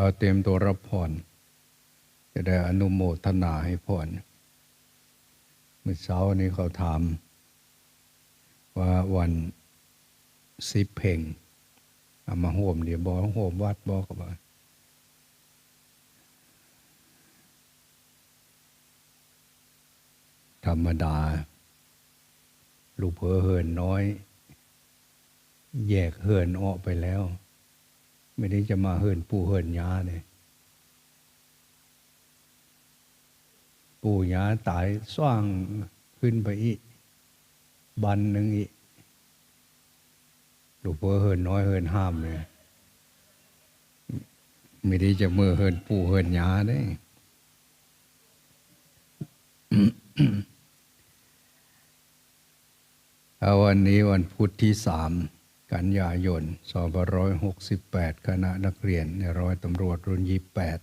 เอาเตรียมตัวรับพร จะได้อนุโมทนาให้พรเมื่อเช้านี้เขาถาม ว่าวันสิบเพ่งเอามาโหมเดี๋ยวบอกโหมวัดบอกกับว่าธรรมดา ลูกเพอเหินน้อย แยกเหินออกไปแล้ว ไม่ได้จะมาเหินปู่เหินยาเนี่ยปู่ยาตายสว่างขึ้นไปอีก บันหนึ่งอีกลูกเพอเหินน้อยเหินห้ามเลยไม่ได้จะเมื่อเหินปู่เหินยาได้เอาวันนี้วันพุธที่สาม กันยายน 2568 คณะนักเรียนในร้อยตำรวจรุ่นยี่แปด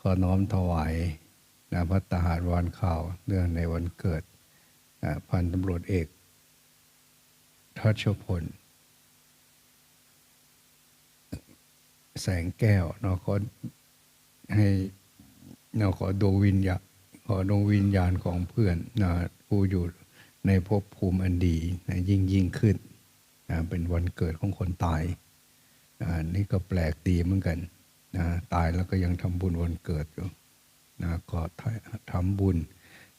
ขอน้อมถวายนาพัตหารวานข่าวเนื่องในวันเกิด พันตำรวจเอกทัชพล แสงแก้วเนาะขอให้เนาะขอดวงวิญญาขอดวงวิญญาณของเพื่อนนะผู้อยู่ในภพภูมิอันดีนะยิ่งยิ่งขึ้น นะเป็นวันเกิดของคนตายนะนี่ก็แปลกดีเหมือนกันนะตายแล้วก็ยังทำบุญวันเกิดอยู่นะก็ทำบุญ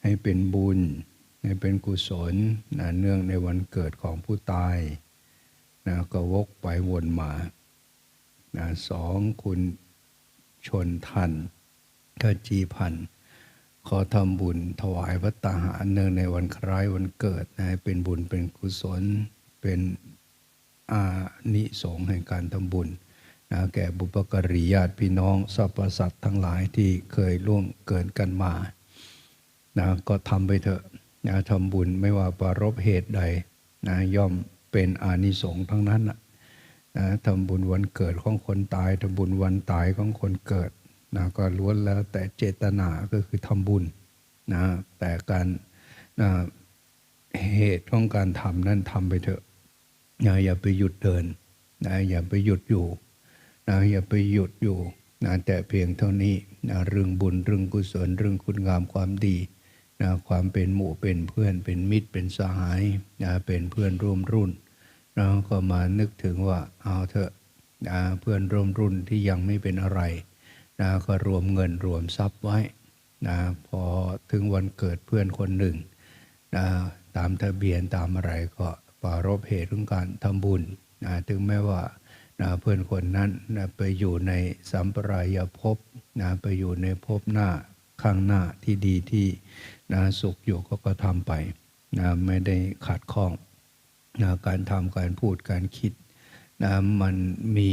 ให้เป็นบุญ ให้เป็นกุศลนะเนื่องในวันเกิดของผู้ตายนะก็วกไปวนมานะสองคุณชนทันก็จีพันขอทำบุญถวายพัตตาหารเนื่องในวันคล้ายวันเกิดนะเป็นบุญเป็นกุศลเป็น อานิสงส์แห่งการทำบุญนะแก่บุปการีญาติพี่น้องสรรพสัตว์ทั้งหลายที่เคยล่วงเกินกันมานะก็ทำไปเถอะนะทำบุญไม่ว่าปรารบเหตุใดนะย่อมเป็นอานิสงส์ทั้งนั้นนะทำบุญวันเกิดของคนตายทำบุญวันตายของคนเกิดนะก็ล้วนแล้วแต่เจตนาก็คือทำบุญนะแต่การนะเหตุของการทำนั้นทำไปเถอะ นะอย่าไปหยุดเดินนะอย่าไปหยุดอยู่นะอย่าไปหยุดอยู่นะแต่เพียงเท่านี้นะเรื่องบุญเรื่องกุศลเรื่องคุณงามความดีนะความเป็นหมู่เป็นเพื่อนเป็นมิตรเป็นสหายนะเป็นเพื่อนร่วมรุ่นเราก็มานึกถึงว่าเอาเถอะนะเพื่อนร่วมรุ่นที่ยังไม่เป็นอะไรนะก็รวมเงินรวมทรัพย์ไว้นะพอถึงวันเกิดเพื่อนคนหนึ่งนะตามทะเบียนตามอะไรก็ ปารบเหตุของการทำบุญนะถึงแม้ว่านะเพื่อนคนนั้นนะไปอยู่ในสัมปรายภพนะไปอยู่ในภพหน้าข้างหน้าที่ดีที่นะสุขอยู่ก็ก็ทำไปนะไม่ได้ขัดข้องนะการทำการพูดการคิดนะมันมี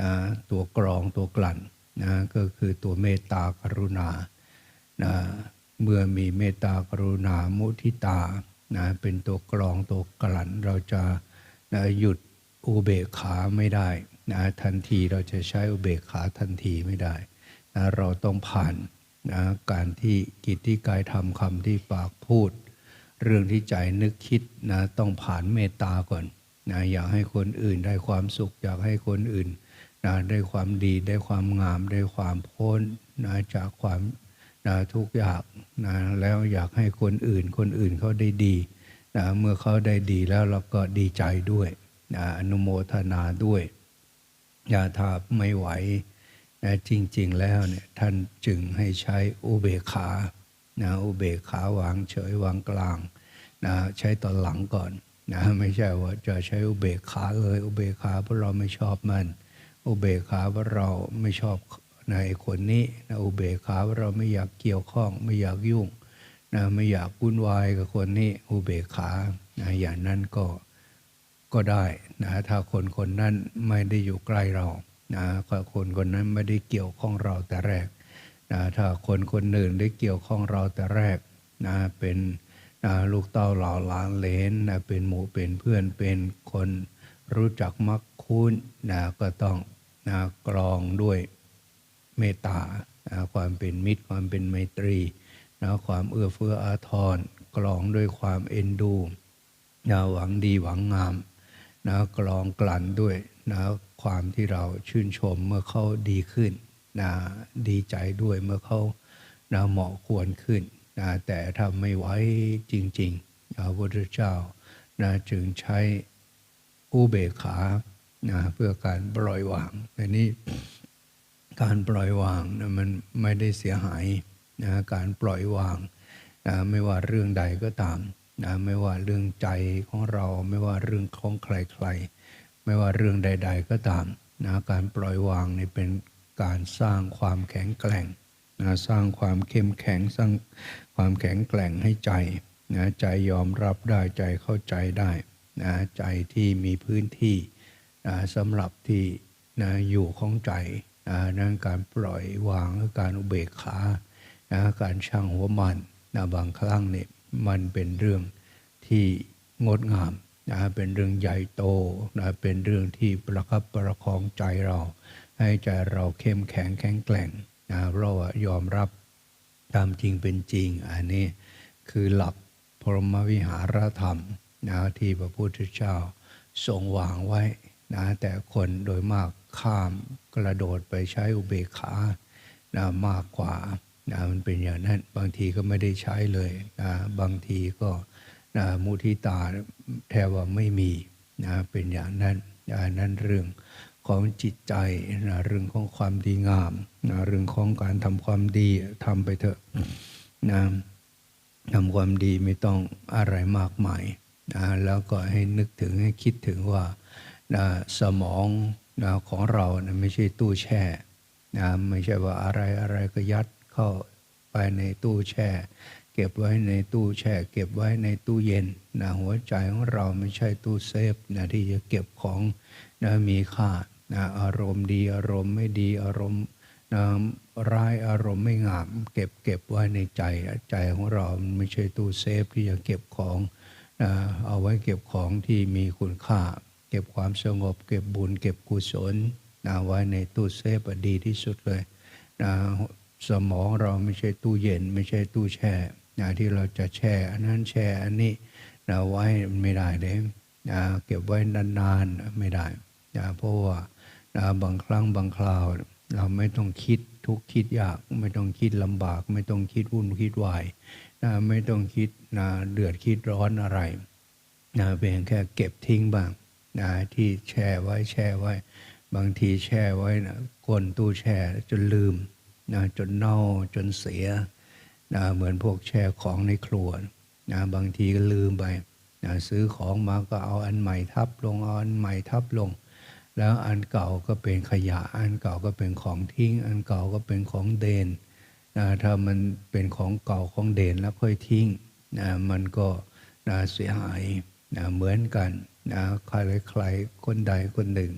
นะตัวกรองตัวกลั่นนะก็คือตัวเมตตากรุณานะเมื่อมีเมตตากรุณามุทิตา นะเป็นตัวกรองตัวกลั่นเราจะนะหยุดอุเบกขาไม่ได้นะทันทีเราจะใช้อุเบกขาทันทีไม่ได้นะเราต้องผ่านนะการที่กิจที่กายทำคำที่ปากพูด เรื่องที่ใจนึกคิดนะต้องผ่านเมตตาก่อนนะอยากให้คนอื่นได้ความสุข อยากให้คนอื่นนะได้ความดีได้ความงามได้ความพ้นนะจากความ นะทุกอยางนะแล้วอยากให้คนอื่น คนอื่นเขาได้ดีนะเมื่อเขาได้ดีแล้วเราก็ดีใจด้วยนะอนุโมทนาด้วยอย่าถ้าไม่ไหวนะจริง ๆ แล้วเนี่ยท่านจึงให้ใช้อุเบกขานะอุเบกขาวางเฉยวางกลางนะใช้ตอนหลังก่อนนะไม่ใช่ว่าจะใช้อุเบกขาเลย อุเบกขาเพราะเราไม่ชอบมัน อุเบกขาเพราะเราไม่ชอบ ในคนนี้นะอุเบกขาเราไม่อยากเกี่ยวข้อง ไม่อยากยุ่งนะไม่อยากวุ่นวายกับคนนี้อุเบกขานะอย่างนั้นก็ก็ได้นะถ้าคนคนนั้นไม่ได้อยู่ใกล้เรานะคนคนนั้นไม่ได้เกี่ยวข้องเราแต่แรกนะถ้าคนคนหนึ่งได้เกี่ยวข้องเราแต่แรกนะเป็นนะลูกเต้าเหล่าหลานเลนนะเป็นหมู่เป็นเพื่อนเป็นคนรู้จักมักคุ้นนะก็ต้องนะกรองด้วย เมตตาความเป็นมิตร ความเป็นไมตรีนะความเอื้อเฟื้ออาทรกรองด้วยความเอ็นดูนะหวังดีหวังงามนะกรองกลั่นด้วยนะความที่เราชื่นชมเมื่อเขาดีขึ้นนะดีใจด้วยเมื่อเขานะเหมาะควรขึ้นนะแต่ถ้าไม่ไหวจริงๆพระพุทธเจ้านะจึงใช้อุเบกขานะเพื่อการปล่อยวางแต่นี้ การปล่อยวางนะมันไม่ได้เสียหายนะการปล่อยวางนะไม่ว่าเรื่องใดก็ตามนะไม่ว่าเรื่องใจของเราไม่ว่าเรื่องของใครๆ ไม่ว่าเรื่องใด ๆ ก็ตามนะการปล่อยวางนี่เป็นการสร้างความแข็งแกร่งนะสร้างความเข้มแข็งสร้างความแข็งแกร่งให้ใจนะใจยอมรับได้ใจเข้าใจได้นะใจที่มีพื้นที่นะสำหรับที่นะอยู่ของใจ นั่นการปล่อยวางและการอุเบกขานะการช่างหัวมันนะบางครั้งเนี่ยมันเป็นเรื่องที่งดงามนะเป็นเรื่องใหญ่โตนะเป็นเรื่องที่ประคับประคองใจเรา ให้ใจเราเข้มแข็งแข็งแกร่งนะเรายอมรับตามจริงเป็นจริง อันนี้คือหลักพรหมวิหารธรรมนะที่พระพุทธเจ้าทรงวางไว้ นะแต่คนโดยมากข้ามกระโดดไปใช้อุเบกขานะมากกว่านะมันเป็นอย่างนั้นบางทีก็ไม่ได้ใช้เลยนะบางทีก็นะมุทิตาแทบว่าไม่มีนะเป็นอย่างนั้นนะนั่นเรื่องของจิตใจนะเรื่องของความดีงามนะเรื่องของการทำความดีทำไปเถอะนะทำความดีไม่ต้องอะไรมากมายนะแล้วก็ให้นึกถึงให้คิดถึงว่า นะสมองนะของเรานะไม่ใช่ตู้แช่นะไม่ใช่ว่าอะไรอะไรก็ยัดเข้าไปในตู้แช่ เก็บไว้ในตู้แช่ เก็บไว้ในตู้เย็นนะหัวใจของเราไม่ใช่ตู้เซฟนะที่จะเก็บของนะมีค่านะอารมณ์ดีอารมณ์ไม่ดีอารมณ์นะร้ายอารมณ์ไม่งาม เก็บเก็บไว้ในใจใจของเราไม่ใช่ตู้เซฟที่จะเก็บของนะเอาไว้เก็บของที่มีคุณค่า ก็บความสงบ เก็บบุญ เก็บกุศลนะไว้ในตู้เซฟดีที่สุดเลยนะสมองเราไม่ใช่ตู้เย็น ไม่ใช่ตู้แช่นะที่เราจะแช่อันนั้นแช่อันนี้นะไว้ไม่ได้เลยนะเก็บไว้นานๆไม่ได้นะเพราะว่านะบางครั้งบางคราว เราไม่ต้องคิดทุกคิดยากไม่ต้องคิดลำบาก ไม่ต้องคิดวุ่นคิดวายนะไม่ต้องคิดนะเดือดคิดร้อนอะไรนะเพียงแค่เก็บทิ้งบ้าง นะที่แช่ไว้แช่ไว้ บางทีแช่ไว้นะก้นตู้แช่จนลืมนะจนเน่าจนเสียนะเหมือนพวกแช่ของในครัวนะบางทีก็ลืมไปนะซื้อของมาก็เอาอันใหม่ทับลงเอาอันใหม่ทับลง แล้วอันเก่าก็เป็นขยะอันเก่าก็เป็นของทิ้ง อันเก่าก็เป็นของเดนนะถ้ามันเป็นของเก่าของเด่นแล้วค่อยทิ้งนะมันก็นะเสียหาย นะเหมือนกันนะใครใครคนใดคนหนึ่ง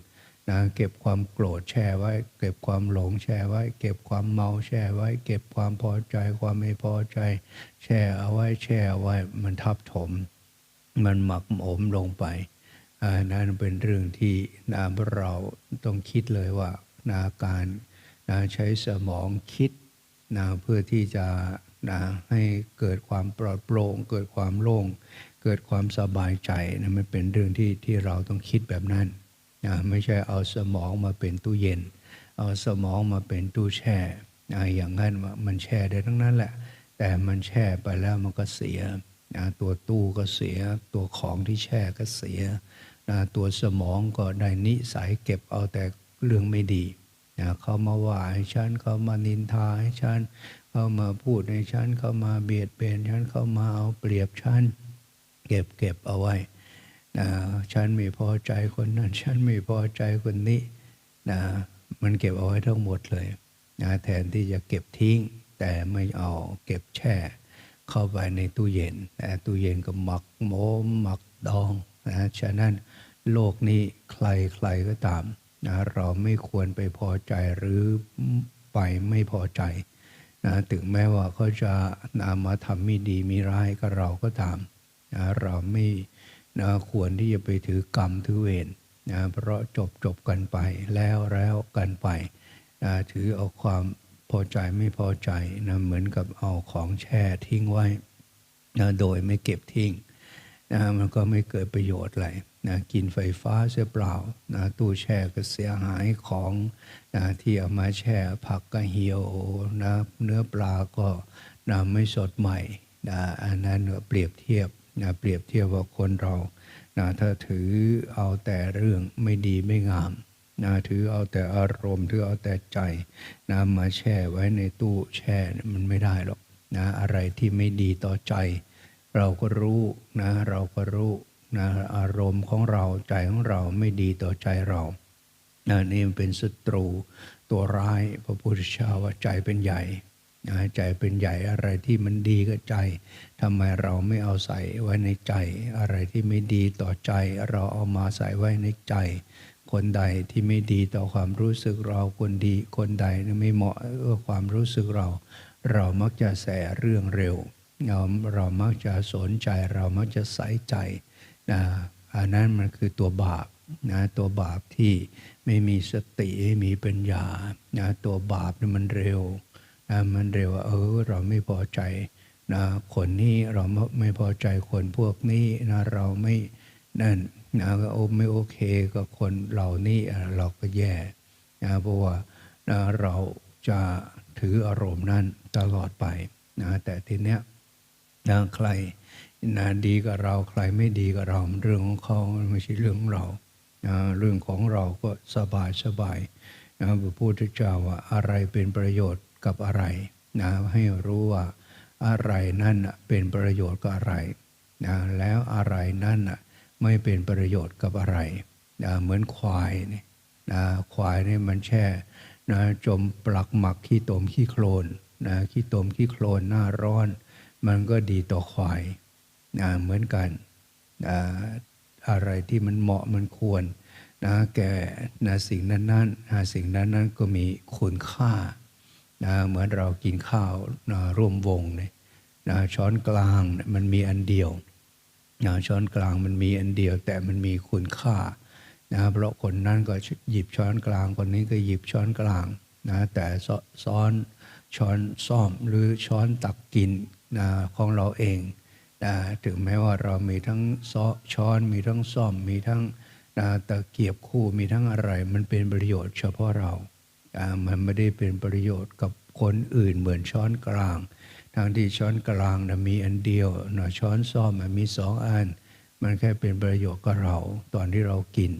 นะเก็บความโกรธแช่ไว้ เก็บความหลงแช่ไว้ เก็บความเมาแช่ไว้ เก็บความพอใจความไม่พอใจ แช่เอาไว้แช่ไว้มันทับถม มันหมักหมมลงไปนั่นเป็นเรื่องที่นาเราต้องคิดเลยว่านาการนาใช้สมองคิดนะเพื่อที่จะนะให้เกิดความปลอดโปร่งเกิดความโล่ง เกิดความสบายใจนะมันเป็นเรื่องที่ที่เราต้องคิดแบบนั้นนะไม่ใช่เอาสมองมาเป็นตู้เย็น เอาสมองมาเป็นตู้แช่นะอย่างนั้นมันแช่ได้ทั้งนั้นแหละ แต่มันแช่ไปแล้วมันก็เสียนะตัวตู้ก็เสีย ตัวของที่แช่ก็เสียนะตัวสมองก็ได้นิสัยเก็บเอาแต่เรื่องไม่ดีนะเขามาว่าให้ฉันเขามานินทาให้ฉันเขามาพูดให้ฉันเขามาเบียดเบียนฉันเขามาเอาเปรียบฉัน เก็บเก็บเอาไว้นะฉันไม่พอใจคนนั้น ฉันไม่พอใจคนนี้นะมันเก็บเอาไว้ทั้งหมดเลยนะแทนที่จะเก็บทิ้ง แต่ไม่เอาเก็บแช่ เข้าไปในตู้เย็นแต่ตู้เย็นก็หมักโมมหมักดองนะฉะนั้นโลกนี้ใครใครก็ตามนะเราไม่ควรไปพอใจหรือไปไม่พอใจนะถึงแม้ว่าเขาจะนามาทำไม่ดีมีร้ายกับเราก็ตาม นะเราไม่นะควรที่จะไปถือกรรมถือเวรนะเพราะจบจบกันไปแล้วแล้วกันไปนะถือเอาความพอใจไม่พอใจนะเหมือนกับเอาของแช่ทิ้งไว้นะโดยไม่เก็บทิ้งนะมันก็ไม่เกิดประโยชน์อะไรนะกินไฟฟ้าเสียเปล่านะตู้แช่ก็เสียหายของนะที่เอามาแช่ผักก็เหี่ยวนะเนื้อปลาก็นะไม่สดใหม่นะอันนั้นเปรียบเทียบ นะเปรียบเทียบว่าคนเรานะถ้าถือเอาแต่เรื่องไม่ดีไม่งามนะถือเอาแต่อารมณ์ถือเอาแต่ใจนะมาแช่ไว้ในตู้แช่มันไม่ได้หรอกนะอะไรที่ไม่ดีต่อใจ เราก็รู้นะเราก็รู้นะอารมณ์ของเราใจของเราไม่ดีต่อใจเรานะนี่มันเป็นศัตรูตัวร้ายพระพุทธเจ้าว่าใจเป็นใหญ่ ใจเป็นใหญ่อะไรที่มันดีกับใจทำไมเราไม่เอาใส่ไว้ในใจ อะไรที่ไม่ดีต่อใจ เราเอามาใส่ไว้ในใจ คนใดที่ไม่ดีต่อความรู้สึกเราคนดี คนใดไม่เหมาะกับความรู้สึกเรา เรามักจะแสเรื่องเร็ว เราเรามักจะสนใจเรามักจะใส่ใจนะอันนั้นมันคือตัวบาปนะตัวบาปที่ไม่มีสติไม่มีปัญญานะตัวบาปนี่มันเร็ว มันเร็วเออเราไม่พอใจนะคนนี้เราไม่พอใจคนพวกนี้นะเราไม่นั่นนะก็โอไม่โอเคกับคนเหล่านี้เราก็แย่นะเพราะว่านะเราจะถืออารมณ์นั้นตลอดไปนะแต่ทีเนี้ยนะใครนะดีกับเราใครไม่ดีกับเราเรื่องของเขาไม่ใช่เรื่องของเรานะเรื่องของเราก็สบายสบายนะพระพุทธเจ้าว่าอะไรเป็นประโยชน์ กับอะไรนะให้รู้ว่าอะไรนั่นเป็นประโยชน์กับอะไรนะแล้วอะไรนั่นไม่เป็นประโยชน์กับอะไรนะเหมือนควายนี่นะควายนี่มันแช่นะจมปลักหมักขี้ตมขี้โคลนนะขี้ตมขี้โคลนหน้าร้อน มันก็ดีต่อควายนะเหมือนกันนะอะไรที่มันเหมาะมันควรนะแก่นะสิ่งนั้นนั้นนะสิ่งนั้นนั้นก็มีคุณค่า นะเหมือนเรากินข้าวนะร่วมวงเนี่ยนะช้อนกลางมันมีอันเดียวนะช้อนกลางมันมีอันเดียว แต่มันมีคุณค่านะเพราะคนนั้นก็หยิบช้อนกลางคนนี้ก็หยิบช้อนกลางนะแต่ซ้อนช้อนซ่อมหรือช้อนตักกินนะของเราเองนะถึงแม้ว่าเรามีทั้งช้อนมีทั้งซ่อมมีทั้งนะตะเกียบคู่มีทั้งอะไร มันเป็นประโยชน์เฉพาะเรา มันไม่ได้เป็นประโยชน์กับคนอื่นเหมือนช้อนกลาง ทางที่ช้อนกลางนะมีอันเดียวนะช้อนซ่อมมีสองอัน มันแค่เป็นประโยชน์กับเราตอนที่เรากิน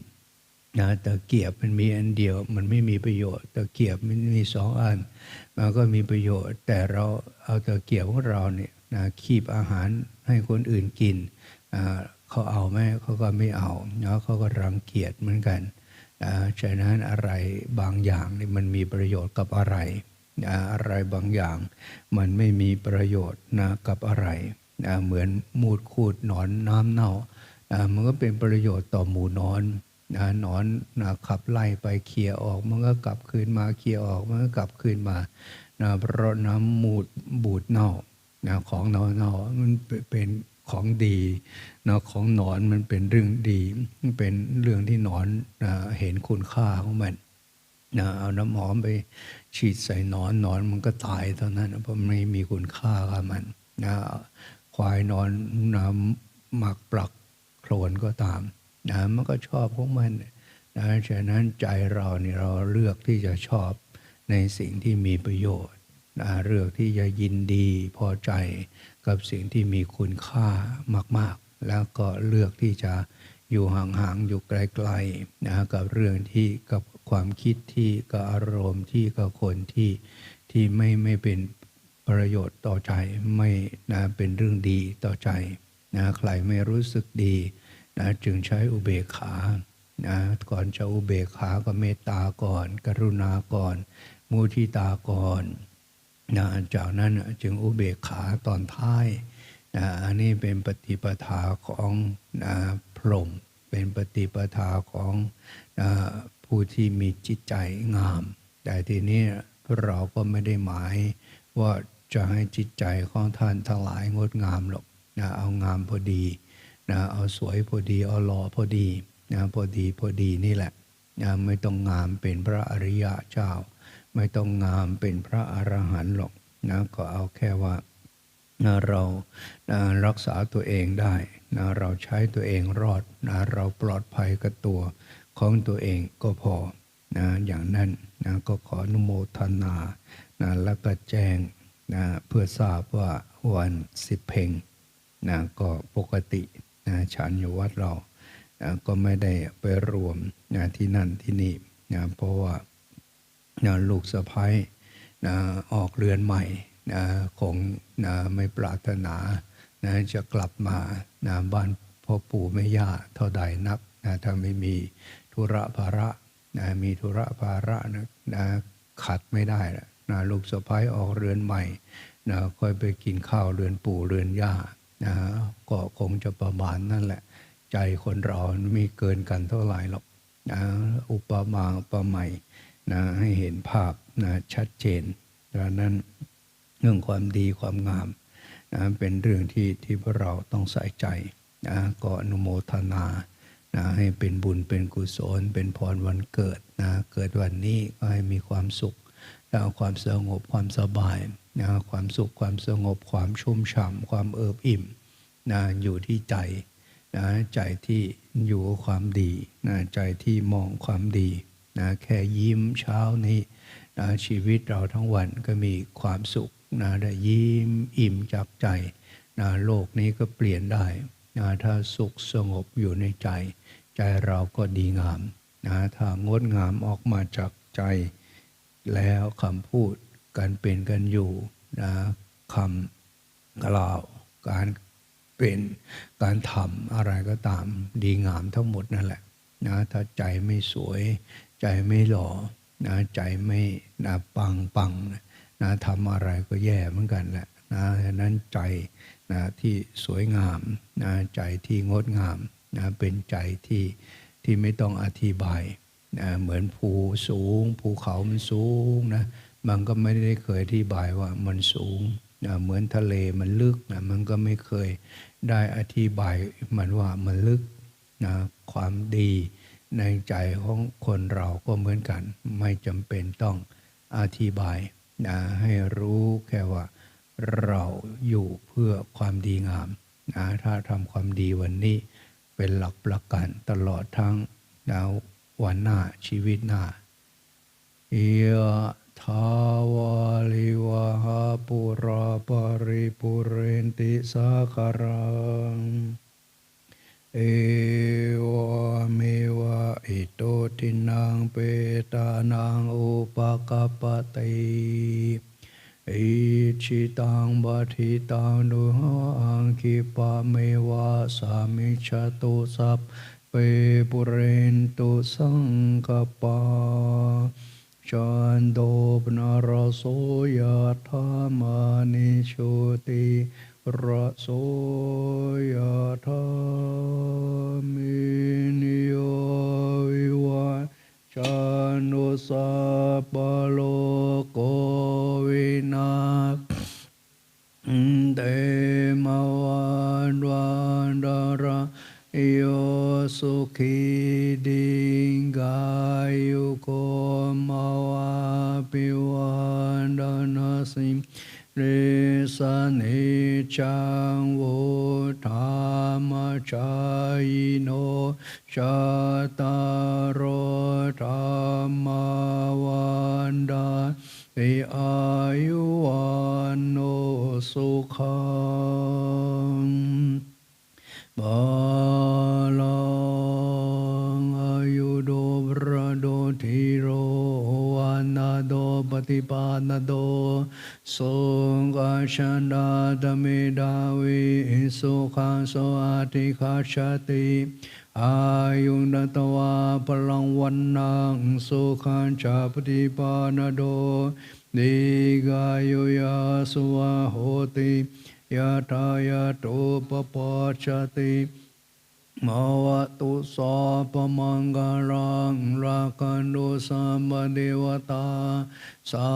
นะตะเกียบมันมีอันเดียว มันไม่มีประโยชน์ตะเกียบมันมีสองอัน มันก็มีประโยชน์ แต่เราเอาตะเกียบของเราเนี่ยนะคีบอาหารให้คนอื่นกินเขาเอาไหมเขาก็ไม่เอาเนาะเขาก็รังเกียจเหมือนกัน ฉะนั้นอะไรบางอย่างนี่มันมีประโยชน์กับอะไรอะไรบางอย่าง มันไม่มีประโยชน์นะกับอะไรเหมือนมูดคูดหนอนน้ำเน่ามันก็เป็นประโยชน์ต่อหมูนอนหนอนขับไล่ไปเคลียออก มันก็กลับคืนมาเคลียออกมันก็กลับคืนมาเพราะน้ำมูดบูดเน่าของเน่าเน่ามันเป็น ของดีนะของหนอนมันเป็นเรื่องดีเป็นเรื่องที่หนอนนะเห็นคุณค่าของมันนะเอาน้ำหอมไปฉีดใส่หนอนหนอนมันก็ตายเท่านั้นเพราะไม่มีคุณค่ากับมันนะควายนอนน้ำหมักปลักโคลนก็ตามนะมันก็ชอบของมันนะฉะนั้นใจเราเนี่ยเราเลือกที่จะชอบในสิ่งที่มีประโยชน์ เลือกที่จะยินดีพอใจกับสิ่งที่มีคุณค่ามาก ๆ แล้วก็เลือกที่จะอยู่ห่างๆอยู่ไกลๆนะกับเรื่องที่กับความคิดที่กับอารมณ์ที่กับคนที่ที่ไม่ไม่เป็นประโยชน์ต่อใจไม่นะเป็นเรื่องดีต่อใจนะใครไม่รู้สึกดีนะจึงใช้อุเบกขานะก่อนจะอุเบกขาก็เมตตาก่อน กรุณาก่อน มุทิตาก่อน นะจากนั้นจึงอุเบกขาตอนท้ายนะอันนี้เป็นปฏิปทาของนะพรหมเป็นปฏิปทาของนะผู้ที่มีจิตใจงาม แต่ทีนี้เราก็ไม่ได้หมายว่าจะให้จิตใจของท่านทั้งหลายงดงามหรอกนะเอางามพอดีนะเอาสวยพอดี เอาหล่อพอดีนะพอดีพอดีนี่แหละนะไม่ต้องงามเป็นพระอริยะเจ้า ไม่ต้องงามเป็นพระอรหันต์หรอกนะก็เอาแค่ว่านะเรานะรักษาตัวเองได้นะเราใช้ตัวเองรอดนะเราปลอดภัยกับตัวของตัวเองก็พอนะอย่างนั้นนะก็ขออนุโมทนานะแล้วก็แจ้งนะเพื่อทราบว่าวันสิบเพลงนะก็ปกตินะฉันอยู่วัดเรานะก็ไม่ได้ไปรวมนะที่นั่นที่นี่นะเพราะว่า นะลูกสะพ้ายนะออกเรือนใหม่นะคงนะไม่ปรารถนานะจะกลับมานะบ้านพ่อปู่แม่ย่าเท่าใดนักนะถ้าไม่มีธุระภาระนะมีธุระภาระนะนะขัดไม่ได้ละนะลูกสะพ้ายออกเรือนใหม่นะค่อยไปกินข้าวเรือนปู่เรือนย่านะก็คงจะประมาณนั่นแหละ ใจคนเราไม่เกินกันเท่าไหร่หรอกนะอุปมาอุปไมย นะให้เห็นภาพนะชัดเจนดังนั้นเรื่องความดีความงามนะเป็นเรื่องที่ที่พวกเราต้องใส่ใจนะก็อนุโมทนานะให้เป็นบุญเป็นกุศล เป็นพรวันเกิดนะเกิดวันนี้ก็ให้มีความสุขนะความสงบความสบายนะความสุขความสงบความชุ่มฉ่ำความเอิบอิ่มนะอยู่ที่ใจนะใจที่อยู่กับความดีนะใจที่มองความดี นะแค่ยิ้มเช้านี้นะชีวิตเราทั้งวันก็มีความสุขนะได้ยิ้มอิ่มจากใจนะโลกนี้ก็เปลี่ยนได้นะถ้าสุขสงบอยู่ในใจ ใจเราก็ดีงามนะถ้างดงามออกมาจากใจ แล้วคำพูดการเป็นกันอยู่นะคำกล่าวการเป็นการทำอะไรก็ตามดีงามทั้งหมดนั่นแหละนะถ้าใจไม่สวย ใจไม่หล่อนะใจไม่นะปังปังนะทำอะไรก็แย่เหมือนกันแหละนะฉะนั้นใจนะที่สวยงามนะใจที่งดงามนะเป็นใจที่ที่ไม่ต้องอธิบายนะเหมือนภูสูง ภูเขามันสูงนะมันก็ไม่ได้เคยอธิบายว่ามันสูงนะเหมือนทะเลมันลึกนะมันก็ไม่เคยได้อธิบายมันว่ามันลึกนะความดี ในใจของคนเราก็เหมือนกัน ไม่จำเป็นต้องอธิบายนะให้รู้แค่ว่าเราอยู่เพื่อความดีงามนะถ้าทำความดีวันนี้เป็นหลักประกันตลอดทั้งนะวันหน้าชีวิตหน้ายะทาวาลิวาหาปุราปริปุเรนติสาคารัง เอวเมวะอิโตทินังเปตานังอุปกปปติอิชิตังบัติตังดุหังคิปะเมวะสามิชตุสัพเปปุเรนตุสังกปาชันโดปนารโสยธามานิโชติ ระโสยธามินิโยวิวัชชันุสัพโลโกวินาเตมวันวันดาราโยสุขีดิงกายุโกมาวาปิวันดานาสิม เรสนิจังวุธาม ชันดาตเมดาวิสุขังโสอาติคาชติอายุนตวาพลังวันนังสุขังชาปฏิปานโดดิกายุยาสุวาโหติยะทายะโตปปาชติมาวะตุสาปมังกรั งราคันโดสัมบเดวตาสั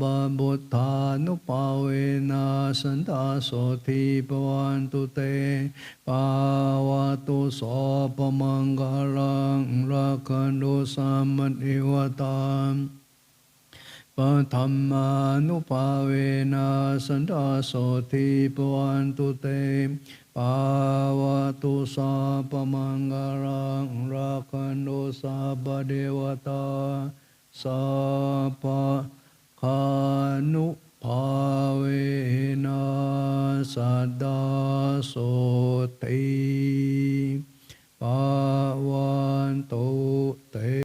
มบุทธานุปเวนัสันตาโสทีปวันตุเตปาวะตุสอปมังกาลังราคันโดสัมบเดวตาปัธรรมานุปเวนัสันตาโสทีปวันตุเต Pawatu sa pamanggalang rakan dosa badewata sa pa kanu pawena sada soti pawanto te